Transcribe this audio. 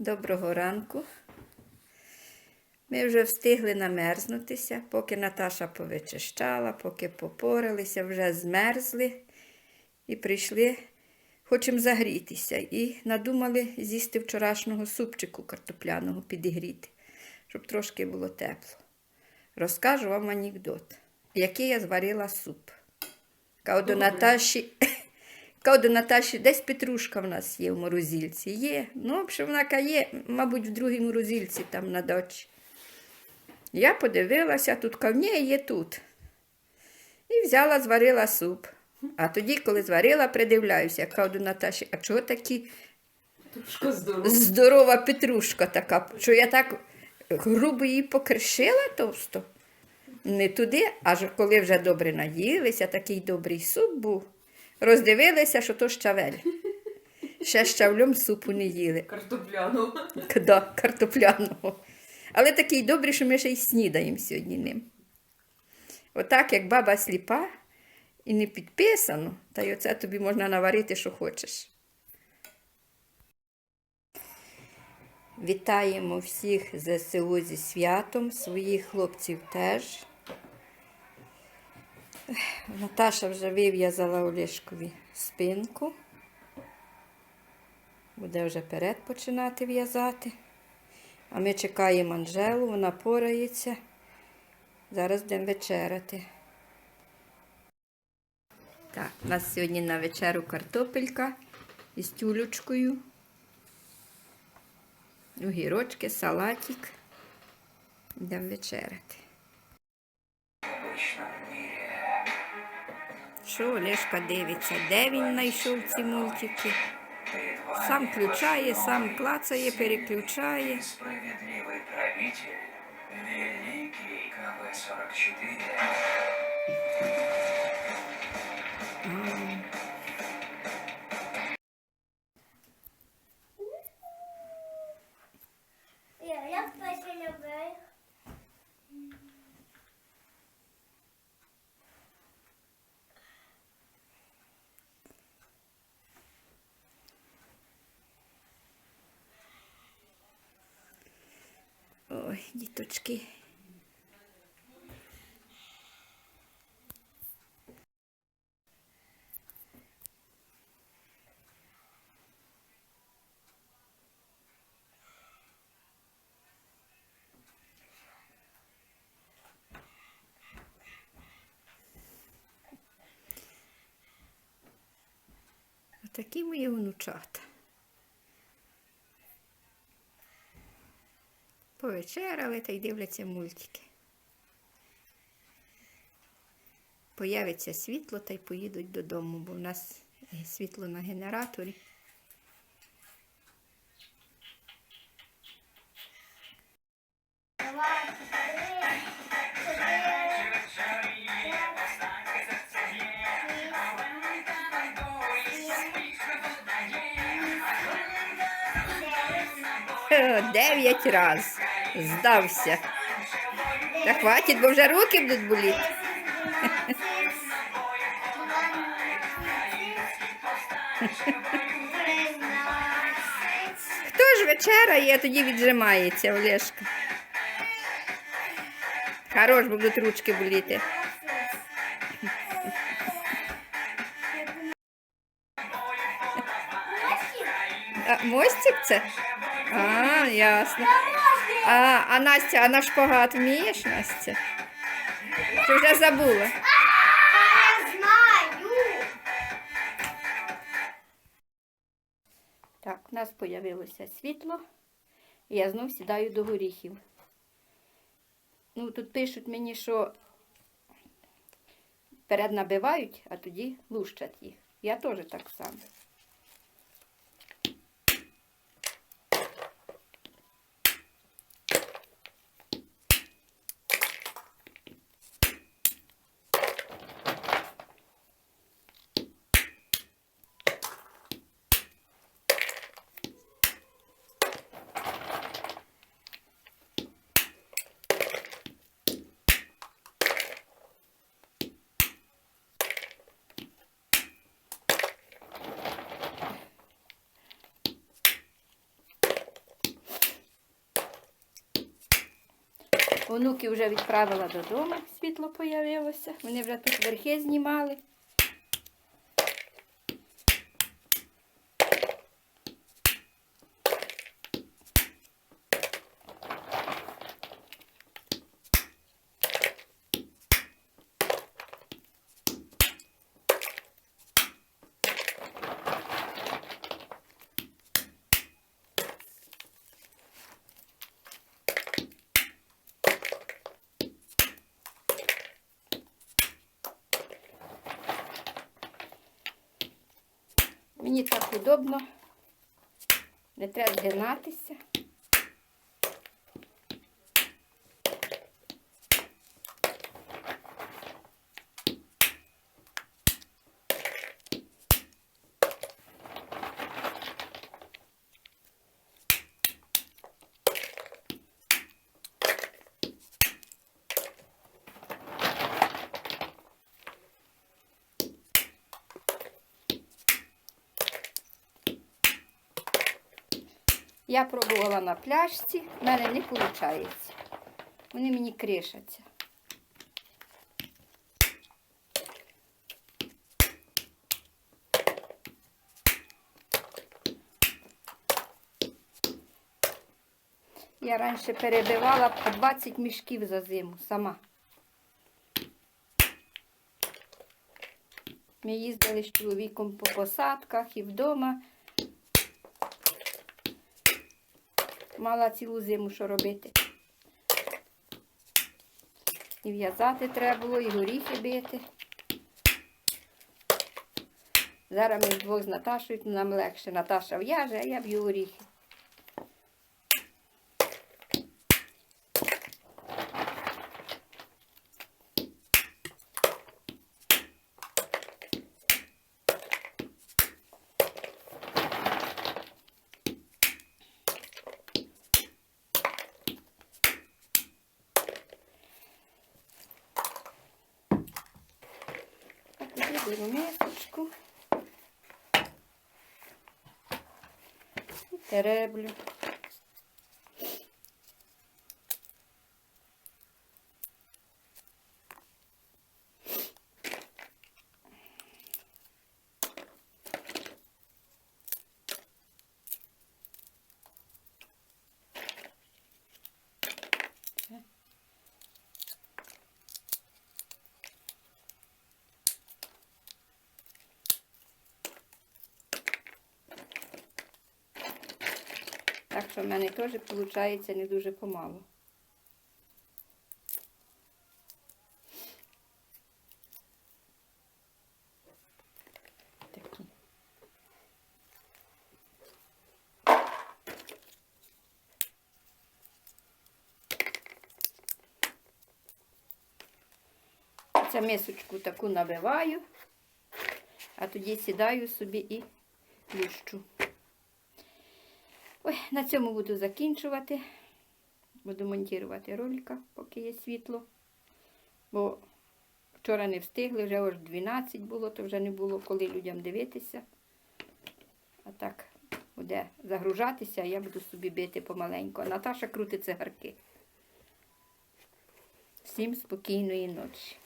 Доброго ранку. Ми вже встигли намерзнутися, поки Наташа повичищала, поки попоралися, вже змерзли і прийшли, хочемо загрітися. І надумали з'їсти вчорашнього супчику картопляного підігріти, щоб трошки було тепло. Розкажу вам анекдот, який я зварила суп. Кажу до Наташі, кажу Наташі, десь петрушка в нас є в морозильці. Є. Ну, общем, вона є, мабуть, в другій морозильці там на дочі. Я подивилася, тут кавні є тут. І взяла, зварила суп. А тоді, коли зварила, придивляюся, кажу до Наташі, а чого такі здорова. здорова петрушка така, що я так грубо її покришила товсто. Не туди, аж коли вже добре наїлися, такий добрий суп був. Роздивилися, що то щавель. Ще щавлем супу не їли. Картопляну. Да, картопляного. Але такий добрий, що ми ще й снідаємо сьогодні ним. Отак, як баба сліпа і не підписано, та й оце тобі можна наварити, що хочеш. Вітаємо всіх ЗСУ зі святом, своїх хлопців теж. Наташа вже вив'язала Олешкові спинку. Буде вже перед починати в'язати. А ми чекаємо Анжелу, вона порається. Зараз будемо вечеряти. Так, у нас сьогодні на вечерю картопелька із тюлечкою. Огірочки, салатик. Йдемо вечеряти. Що Олешка дивиться? Де він знайшов ці мультики? Сам включає, сам клацає, переключає. Справедливый Ой, діточки. Такі мої внучата. Повечеряли та й дивляться мультики. Появиться світло та й поїдуть додому, бо в нас е, світло на генераторі. Дев'ять раз здався. Та хватить, бо вже руки будуть боліти. Хто ж вечеряє, а тоді віджимається, Олешка? Хорош, бо будуть ручки боліти. Мостик це? А, ясно. А, а Настя, а на шпагат вмієш, Настя? Чи вже забула? Так, у нас з'явилося світло. І я знов сідаю до горіхів. Ну, тут пишуть мені, що перед набивають, а тоді лущать їх. Я теж так само. Онуки вже відправила додому, світло появилося. Вони вже тут верхи знімали. Мені так удобно. Не треба згинатися. Я пробувала на пляшці, в мене не виходить. Вони мені кришаться. Я раніше перебивала по 20 мішків за зиму сама. Ми їздили з чоловіком по посадках і вдома. Мала цілу зиму що робити. І в'язати треба було, і горіхи бити. Зараз ми вдвох з Наташою, нам легше. Наташа в'яже, а я б'ю горіхи. І тереблю. Так що в мене теж виходить не дуже помалу. Такі. Це мисочку таку набиваю, а тоді сідаю собі і лющу. Ой, на цьому буду закінчувати. Буду монтувати ролика, поки є світло. Бо вчора не встигли, вже аж 12 було, то вже не було коли людям дивитися. А так буде загружатися, а я буду собі бити помаленьку. Наташа крутить цигарки. Всім спокійної ночі.